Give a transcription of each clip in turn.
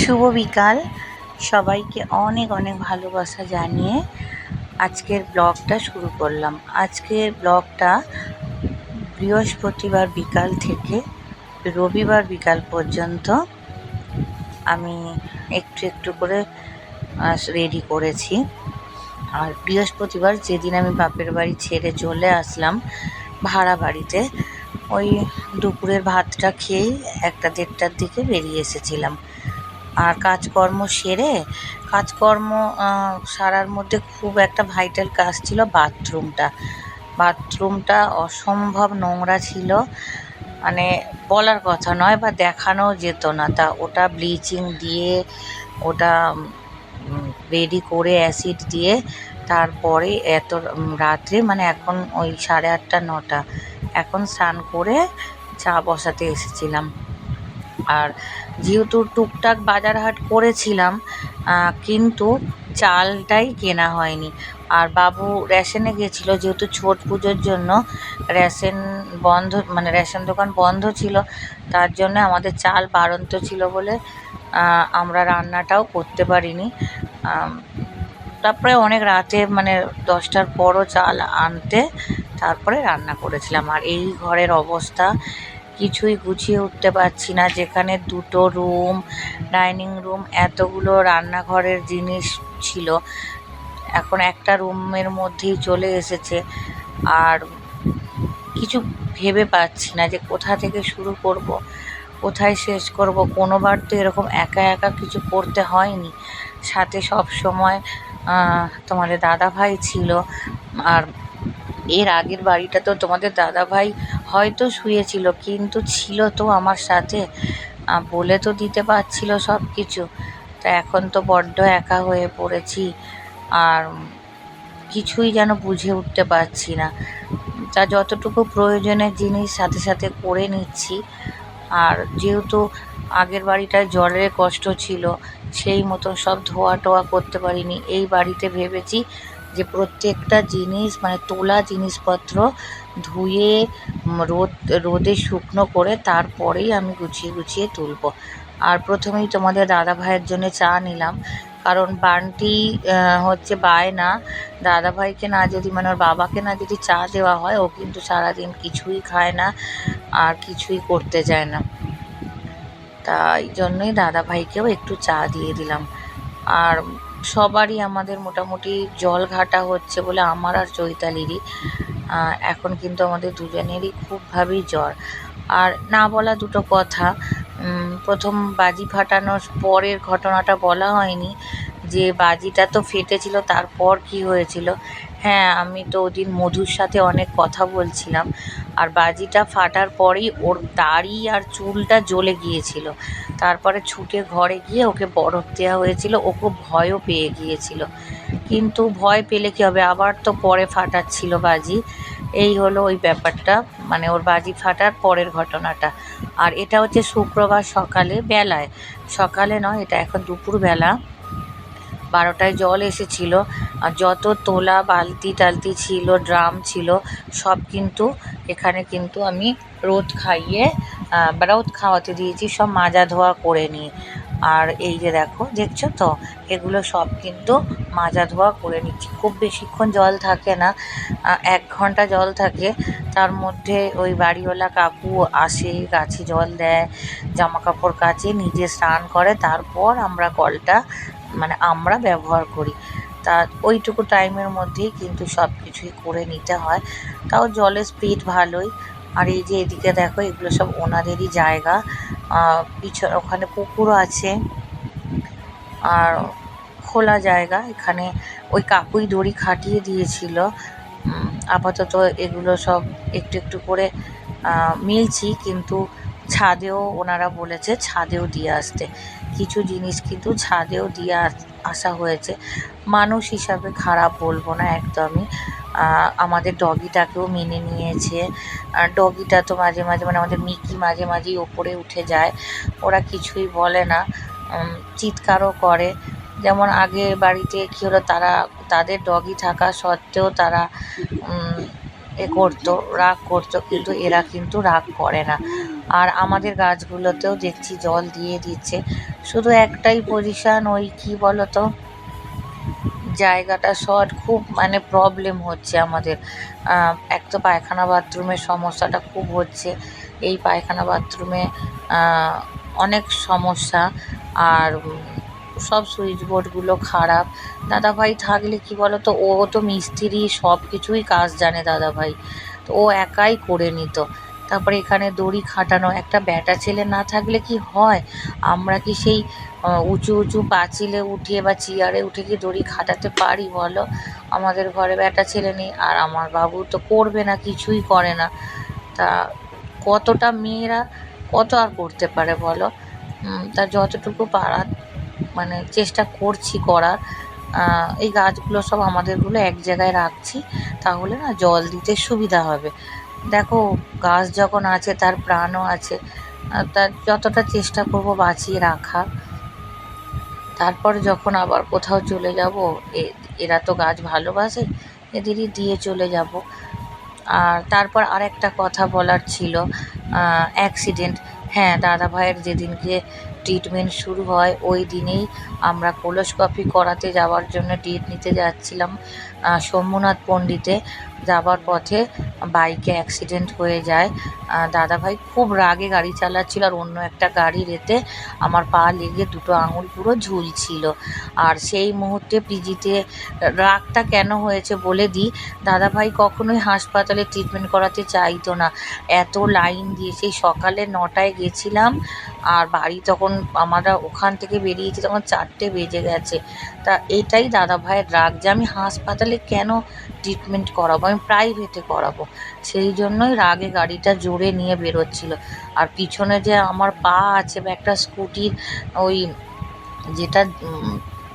শুভ বিকাল। সবাইকে অনেক অনেক ভালোবাসা জানিয়ে আজকের ব্লগটা শুরু করলাম। আজকের ব্লগটা বৃহস্পতিবার বিকাল থেকে রবিবার বিকাল পর্যন্ত আমি একটু একটু করে রেডি করেছি। আর বৃহস্পতিবার যেদিন আমি বাপের বাড়ি ছেড়ে চলে আসলাম ভাড়া বাড়িতে, ওই দুপুরের ভাতটা খেয়েই একটা দেড়টার দিকে বেরিয়ে এসেছিলাম। আর কাজকর্ম সেরে, কাজকর্ম সারার মধ্যে খুব একটা ভাইটাল কাজ ছিল বাথরুমটা বাথরুমটা অসম্ভব নোংরা ছিল। মানে বলার কথা নয় বা দেখানো যেত না। তা ওটা ব্লিচিং দিয়ে, ওটা রেডি করে অ্যাসিড দিয়ে তারপরে এত রাত্রে মানে এখন ওই সাড়ে আটটা, নটা। এখন স্নান করে চা বসাতে এসেছিলাম। আর যেহেতু টুকটাক বাজার হাট করেছিলাম কিন্তু চালটাই কেনা হয়নি। আর বাবু রেশনে গেছিল, যেহেতু ছট পুজোর জন্য রেশন বন্ধ মানে রেশন দোকান বন্ধ ছিল, তার জন্য আমাদের চাল বাড়ন্ত ছিল বলে আমরা রান্নাটাও করতে পারিনি। তারপরে অনেক রাতে মানে দশটার পরও চাল আনতে তারপরে রান্না করেছিলাম। আর এই ঘরের অবস্থা কিছুই গুছিয়ে উঠতে পারছি না। যেখানে দুটো রুম ডাইনিং রুম এতগুলো রান্নাঘরের জিনিস ছিল। এখন একটা রুমের মধ্যেই চলে এসেছে। আর কিছু ভেবে পাচ্ছি না যে কোথা থেকে শুরু করব, কোথায় শেষ করব। কোনোবার তো এরকম একা একা কিছু করতে হয়নি। সাথে সব সময় তোমাদের দাদা ভাই ছিল। আর এর আগের বাড়িটা তো তোমাদের দাদা ভাই হয়তো শুয়েছিল, কিন্তু ছিল তো আমার সাথে। বলে তো দিতে পারছিল সব কিছু তা এখন তো বড্ড একা হয়ে পড়েছি, আর কিছুই যেন বুঝে উঠতে পারছি না। তা যতটুকু প্রয়োজনের জিনিস সাথে সাথে করে নিচ্ছি। আর যেহেতু আগের বাড়িটায় জলের কষ্ট ছিল, সেই মতো সব ধোয়া টোয়া করতে পারিনি, এই বাড়িতে ভেবেছি যে প্রত্যেকটা জিনিস মানে তোলা জিনিসপত্র ধুয়ে রোদ, রোদে শুকনো করে তারপরেই আমি গুছিয়ে গুছিয়ে তুলবো। আর প্রথমেই তোমাদের দাদা ভাইয়ের জন্য চা নিলাম। কারণ বান্টি হচ্ছে বায়না দাদা ভাইকে না যদি মানে ওর বাবাকে না যদি চা দেওয়া হয়, ও কিন্তু সারাদিন কিছুই খায় না, আর কিছুই করতে যায় না। তাই জন্যই দাদা ভাইকেও একটু চা দিয়ে দিলাম। আর সবারই আমাদের মোটামুটি জল ঘাটা হচ্ছে বলে আমার আর চৈতালিরই। এখন কিন্তু আমাদের দুজনেরই খুবভাবেই জ্বর। আর না বলা দুটো কথা প্রথম বাজি ফাটানোর পরের ঘটনাটা বলা হয়নি যে বাজিটা তো ফেটেছিল, তারপর কি হয়েছিল। হ্যাঁ আমি তো ওদিন মধুর সাথে অনেক কথা বলছিলাম। আর বাজিটা ফাটার পরেই ওর দাড়ি আর চুলটা জ্বলে গিয়েছিল। তারপরে ছুটে ঘরে গিয়ে ওকে বরফ দেওয়া হয়েছিল, ও খুব ভয়ও পেয়ে গিয়েছিল। কিন্তু ভয় পেলে কী হবে? আবার তো পরে ফাটাচ্ছিল বাজি। এই হলো ওই ব্যাপারটা মানে ওর বাজি ফাটার পরের ঘটনাটা। আর এটা হচ্ছে শুক্রবার সকালে বেলায়। সকালে নয়, এটা এখন দুপুরবেলা। বারোটায় জল এসেছিল, আর যত তোলা বালতি টালতি ছিল, ড্রাম ছিল, সব কিন্তু এখানে কিন্তু আমি রোদ খাইয়ে রোদ খাওয়াতে দিয়েছি, সব মাজা ধোয়া করে নিয়ে। আর এই যে দেখো, দেখছ তো? এগুলো সব কিন্তু মাজা ধোয়া করে নিচ্ছি। খুব বেশিক্ষণ জল থাকে না এক ঘণ্টা জল থাকে। তার মধ্যে ওই বাড়িওয়ালা কাকু আসে, গাছে জল দেয় জামা কাপড় কাচে, নিজে স্নান করে। তারপর আমরা কলটা মানে আমরা ব্যবহার করি। তা ওইটুকু টাইমের মধ্যেই কিন্তু সব কিছুই করে নিতে হয়। তাও জলের স্পিড ভালোই। আর এই যে এদিকে দেখো, এগুলো সব ওনাদেরই জায়গা। পিছনে ওখানে পুকুরও আছে। আর খোলা জায়গা। এখানে ওই কাকুই দড়ি খাটিয়ে দিয়েছিল। আপাতত এগুলো সব একটু একটু করে মিলছি। কিন্তু ছাদেও ওনারা বলেছে ছাদেও দিয়ে আসতে। কিছু জিনিস কিন্তু ছাদেও দিয়ে আস- হয়েছে। মানুষ হিসাবে খারাপ বলব না একদমই। আমাদের ডগিটাকেও মেনে নিয়েছে। আর ডগিটা তো মাঝে মাঝে মানে আমাদের মিকি মাঝে মাঝেই ওপরে উঠে যায়। ওরা কিছুই বলে না। চিৎকারও করে। যেমন আগে বাড়িতে কী হলো, তারা, তাদের ডগি থাকা সত্ত্বেও তারা এ করতো, রাগ করতো। কিন্তু এরা কিন্তু রাগ করে না। আর আমাদের গাছগুলোতেও দেখছি জল দিয়ে দিচ্ছে। শুধু একটাই পজিশান ওই কি বলো তো জায়গাটা শর্ট, খুব মানে প্রবলেম হচ্ছে আমাদের। এক তো পায়খানা বাথরুমের সমস্যাটা খুব হচ্ছে। এই পায়খানা বাথরুমে অনেক সমস্যা। আর সব সুইচ বোর্ডগুলো খারাপ। দাদাভাই থাকলে কি বলো তো ও তো মিস্ত্রি সব কিছুই কাজ জানে দাদাভাই। তো ও একাই করে নিত। তারপরে এখানে দড়ি খাটানো, একটা ব্যাটা ছেলে না থাকলে কি হয়? আমরা কি সেই উঁচু উঁচু পাঁচিলে উঠিয়ে বা চেয়ারে উঠে কি দড়ি খাটাতে পারি বলো? আমাদের ঘরে ব্যাটা ছেলে নেই আর আমার বাবু তো করবে না, কিছুই করে না। তা কতটা মেয়েরা কত আর করতে পারে বলো? তা যতটুকু পারার মানে চেষ্টা করছি করার এই গাছগুলো সব আমাদেরগুলো এক জায়গায় রাখছি, তাহলে না জল দিতে সুবিধা হবে। দেখো, গাছ যখন আছে, তার প্রাণও আছে তার যতটা চেষ্টা করব বাঁচিয়ে রাখা তারপর যখন আবার কোথাও চলে যাব এরা তো গাছ ভালোবাসে এদেরই দিয়ে চলে যাব। আর তারপর আরেকটা কথা বলার ছিল অ্যাক্সিডেন্ট হ্যাঁ দাদা ভাইয়ের যেদিনকে ট্রিটমেন্ট শুরু হয়, ওই দিনেই আমরা কোলোস্কপি করাতে যাওয়ার জন্য ডেট নিতে যাচ্ছিলাম শম্ভুনাথ পণ্ডিতে। যাবার পথে বাইকে অ্যাক্সিডেন্ট হয়ে যায়। দাদাভাই খুব রাগে গাড়ি চালাচ্ছিল আর অন্য একটা গাড়ির এতে আমার পা লেগে দুটো আঙুল পুরো ঝুলছিল। আর সেই মুহূর্তে পিজিতে রাগটা কেন হয়েছে বলে দিই, দাদাভাই কখনোই হাসপাতালে ট্রিটমেন্ট করাতে চাইতো না। এত লাইন দিয়ে সেই সকালে নটায় গেছিলাম আর বাড়ি তখন আমরা ওখান থেকে বেরিয়েছি তখন চারটে বেজে গেছে। তা এটাই দাদা ভাইয়ের রাগ যে আমি হাসপাতালে কেন ট্রিটমেন্ট করাবো, আমি প্রাইভেটে করাবো। সেই জন্যই রাগে গাড়িটা জোরে নিয়ে বেরোচ্ছিল। আর পিছনে যে আমার পা আছে বা একটা স্কুটির, ওই যেটা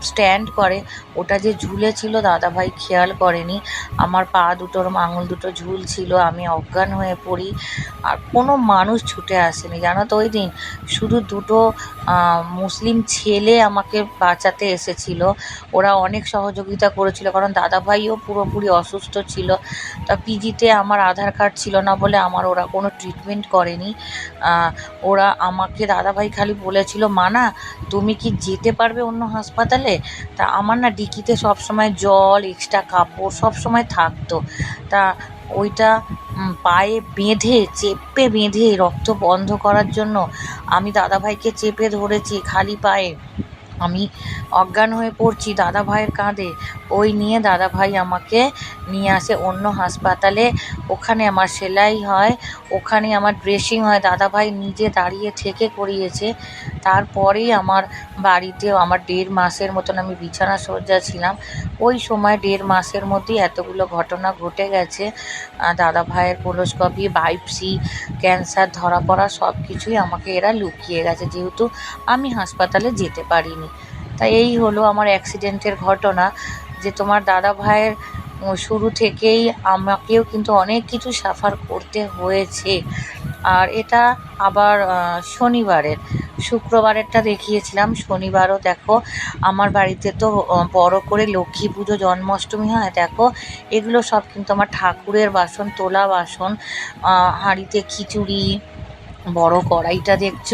স্ট্যান্ড করে। ওটা যে ঝুলে ঝুলেছিল দাদাভাই খেয়াল করেনি। আমার পা দুটোর আঙুল দুটো ঝুলছিল, আমি অজ্ঞান হয়ে পড়ি। আর কোনো মানুষ ছুটে আসেনি, জানো তো ওই দিন? শুধু দুটো মুসলিম ছেলে আমাকে বাঁচাতে এসেছিল। ওরা অনেক সহযোগিতা করেছিল, কারণ দাদাভাইও পুরোপুরি অসুস্থ ছিল। তা পিজিতে আমার আধার কার্ড ছিল না বলে আমার ওরা কোনো ট্রিটমেন্ট করেনি। ওরা আমাকে, দাদাভাই খালি বলেছিল, মানা, তুমি কি যেতে পারবে অন্য হাসপাতালে? তা আমার না ডিকিতে সবসময় জল এক্সট্রা কাপড় সব সময় থাকতো। তা ওইটা পায়ে বেঁধে, চেপে বেঁধে রক্ত বন্ধ করার জন্য আমি দাদাভাইকে চেপে ধরেছি খালি পায়ে। আমি অজ্ঞান হয়ে পড়ছি দাদা ভাইয়ের কাঁধে। ওই নিয়ে দাদা ভাই আমাকে নিয়ে আসে অন্য হাসপাতালে। ওখানে আমার সেলাই হয়, ওখানে আমার ড্রেসিং হয়। দাদা ভাই নিজে দাঁড়িয়ে থেকে করিয়েছে। তারপরেই আমার বাড়িতে আমার দেড় মাসের মতন আমি বিছানা সজ্জা ছিলাম। ওই সময় দেড় মাসের মধ্যেই এতগুলো ঘটনা ঘটে গেছে। দাদা ভাইয়ের কোলোস্কপি, বায়োপসি, ক্যান্সার, ধরা পড়া সব কিছুই আমাকে এরা লুকিয়ে গেছে। যেহেতু আমি হাসপাতালে যেতে পারিনি। তাই এই হলো আমার অ্যাক্সিডেন্টের ঘটনা, যে তোমার দাদা ভাইয়ের শুরু থেকেই আমাকেও কিন্তু অনেক কিছু সাফার করতে হয়েছে। আর এটা আবার শনিবারের। শুক্রবারেরটা দেখিয়েছিলাম। শনিবারও দেখো, আমার বাড়িতে তো বড় করে লক্ষ্মী পুজো, জন্মাষ্টমী, হয়, দেখো, এগুলো সব কিন্তু আমার ঠাকুরের বাসন, তোলা বাসন হাঁড়িতে খিচুড়ি বড় কড়াইটা দেখছ?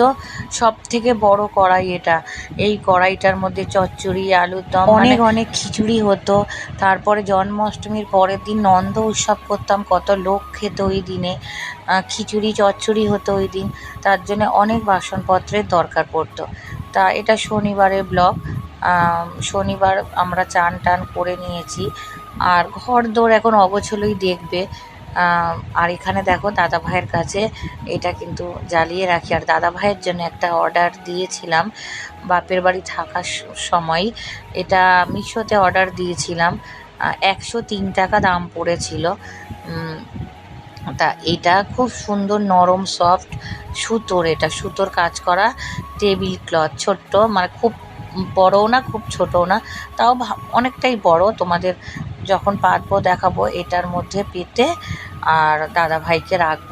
সব থেকে বড় কড়াই এটা। এই কড়াইটার মধ্যে চচ্চড়ি আলুর দম অনেক অনেক খিচুড়ি হতো। তারপরে জন্মাষ্টমীর পরের দিন নন্দ উৎসব করতাম, কত লোক খেত ওই দিনে। খিচুড়ি, চচ্চড়ি হতো ওই দিন। তার জন্য অনেক বাসনপত্রের দরকার পড়তো। তা এটা শনিবারের ব্লগ। শনিবার আমরা চান টান করে নিয়েছি। আর ঘর দৌড় এখন অবছলই দেখবে। আর এখানে দেখো দাদা ভাইয়ের কাছে এটা কিন্তু জ্বালিয়ে রাখি। আর দাদা ভাইয়ের জন্য একটা অর্ডার দিয়েছিলাম বাপের বাড়ি থাকার সময়। এটা মিশোতে অর্ডার দিয়েছিলাম। একশো তিন টাকা দাম পড়েছিল। তা এটা খুব সুন্দর নরম সফট সুতোর এটা, সুতোর কাজ করা টেবিল ক্লথ ছোট্ট মানে খুব বড়ও না, খুব ছোটও না, তাও অনেকটাই বড়। তোমাদের যখন পাতবো দেখাবো, এটার মধ্যে পেতে আর দাদা ভাইকে রাখব।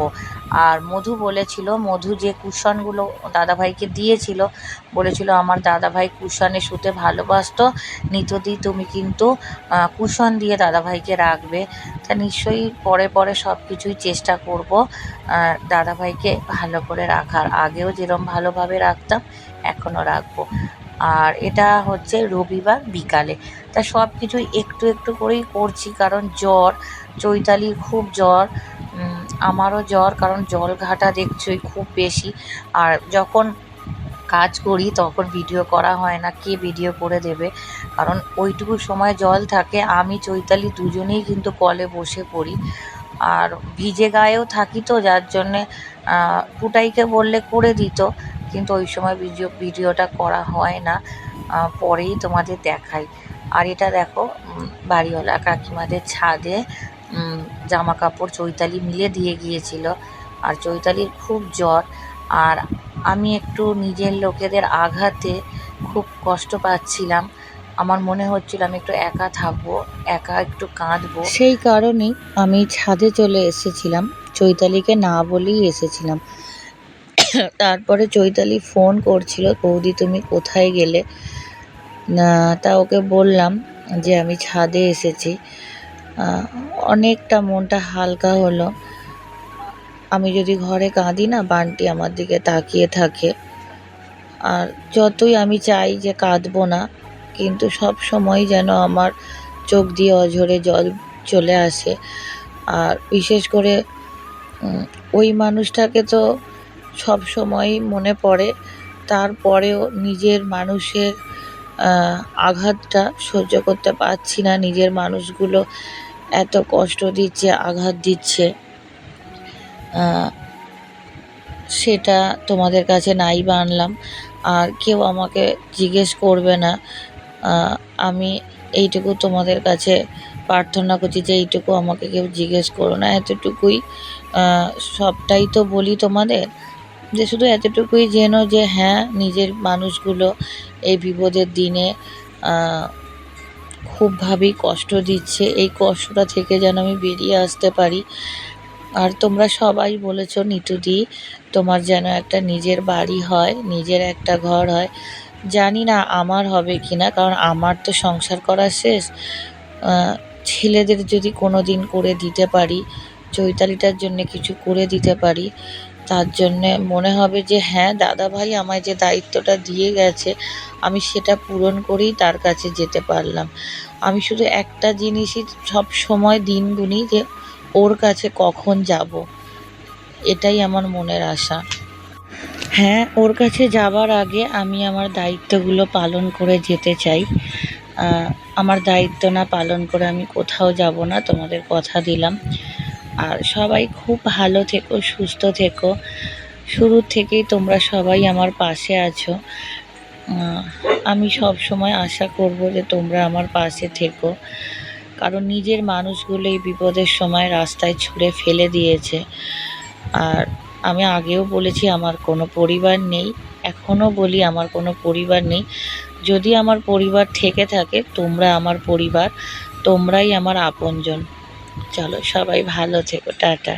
আর মধু বলেছিল, মধু যে কুশনগুলো দাদা ভাইকে দিয়েছিল, বলেছিল, আমার দাদা ভাই কুশনে শুতে ভালোবাসতো, নিতদি তুমি কিন্তু কুশন দিয়ে দাদা ভাইকে রাখবে। তা নিশ্চয়ই পরে পরে সব কিছুই চেষ্টা করব দাদা ভাইকে ভালো করে রাখার। আগেও যেরম ভালোভাবে রাখতাম, এখনও রাখব। আর এটা হচ্ছে রবিবার বিকালে। তা সব কিছুই একটু একটু করেই করছি কারণ জ্বর চৈতালির খুব জ্বর আমারও জ্বর কারণ জল ঘাটা দেখছই খুব বেশি। আর যখন কাজ করি তখন ভিডিও করা হয় না কে ভিডিও করে দেবে? কারণ ওইটুকু সময় জল থাকে আমি চৈতালি দুজনেই কিন্তু কলে বসে পড়ি। আর ভিজে গায়েও থাকি তো যার জন্যে আহ, টুটাইকে বললে করে দিত। কিন্তু ওই সময় ভিডিও ভিডিওটা করা হয় না পরেই তোমাদের দেখাই। আর এটা দেখো বাড়িওয়ালা কাকিমাদের ছাদে জামা কাপড় চৈতালি মিলে দিয়ে গিয়েছিল। আর চৈতালির খুব জ্বর। আর আমি একটু নিজের লোকেদের আঘাতে খুব কষ্ট পাচ্ছিলাম। আমার মনে হচ্ছিল আমি একটু একা থাকব, একা একটু কাঁদবো। সেই কারণেই আমি ছাদে চলে এসেছিলাম। চৈতালিকে না বলেই এসেছিলাম। তারপরে চৈতালি ফোন করছিল, বৌদি, তুমি কোথায় গেলে? না, তা ওকে বললাম যে, আমি ছাদে এসেছি। অনেকটা মনটা হালকা হলো। আমি যদি ঘরে কাঁদি না, বান্টি আমার দিকে তাকিয়ে থাকে। আর যতই আমি চাই যে কাঁদবো না, কিন্তু সব সময় যেন আমার চোখ দিয়ে অঝরে জল চলে আসে। আর বিশেষ করে ওই মানুষটাকে তো সব সময়ই মনে পড়ে। তারপরেও নিজের মানুষের আঘাতটা সহ্য করতে পারছি না। নিজের মানুষগুলো এত কষ্ট দিচ্ছে, আঘাত দিচ্ছে। সেটা তোমাদের কাছে নাই বা আনলাম। আর কেউ আমাকে জিজ্ঞেস করবে না। আমি এইটুকু তোমাদের কাছে প্রার্থনা করছি যে এইটুকু আমাকে কেউ জিজ্ঞেস করো না। এতটুকুই সবটাই তো বলি তোমাদের। যে শুধু এতটুকুই যেন যে হ্যাঁ নিজের মানুষগুলো এই বিপদের দিনে খুবভাবেই কষ্ট দিচ্ছে। এই কষ্টটা থেকে যেন আমি বেরিয়ে আসতে পারি। আর তোমরা সবাই বলেছ নিতুদি তোমার যেন একটা নিজের বাড়ি হয়, নিজের একটা ঘর হয়। জানি না আমার হবে কি না কারণ আমার তো সংসার করা শেষ। ছেলেদের যদি কোনো দিন করে দিতে পারি, চৈতালিটার জন্য কিছু করে দিতে পারি তার জন্যে মনে হবে যে হ্যাঁ দাদা ভাই আমায় যে দায়িত্বটা দিয়ে গেছে, আমি সেটা পূরণ করেই তার কাছে যেতে পারলাম। আমি শুধু একটা জিনিসই সব সময় দিন গুনি যে, ওর কাছে কখন যাব। এটাই আমার মনের আশা। হ্যাঁ ওর কাছে যাবার আগে আমি আমার দায়িত্বগুলো পালন করে যেতে চাই। আমার দায়িত্ব না পালন করে আমি কোথাও যাব না, তোমাদের কথা দিলাম। আর সবাই খুব ভালো থেকো, সুস্থ থেকো। শুরুর থেকেই তোমরা সবাই আমার পাশে আছো। আমি সব সময় আশা করব যে তোমরা আমার পাশে থেকো। কারণ নিজের মানুষগুলো এই বিপদের সময় রাস্তায় ছুঁড়ে ফেলে দিয়েছে। আর আমি আগেও বলেছি, আমার কোনো পরিবার নেই। এখনও বলি, আমার কোনো পরিবার নেই। যদি আমার পরিবার থেকে থাকে, তোমরা আমার পরিবার, তোমরাই আমার আপনজন। চলো সবাই ভালো থেকো টাটা।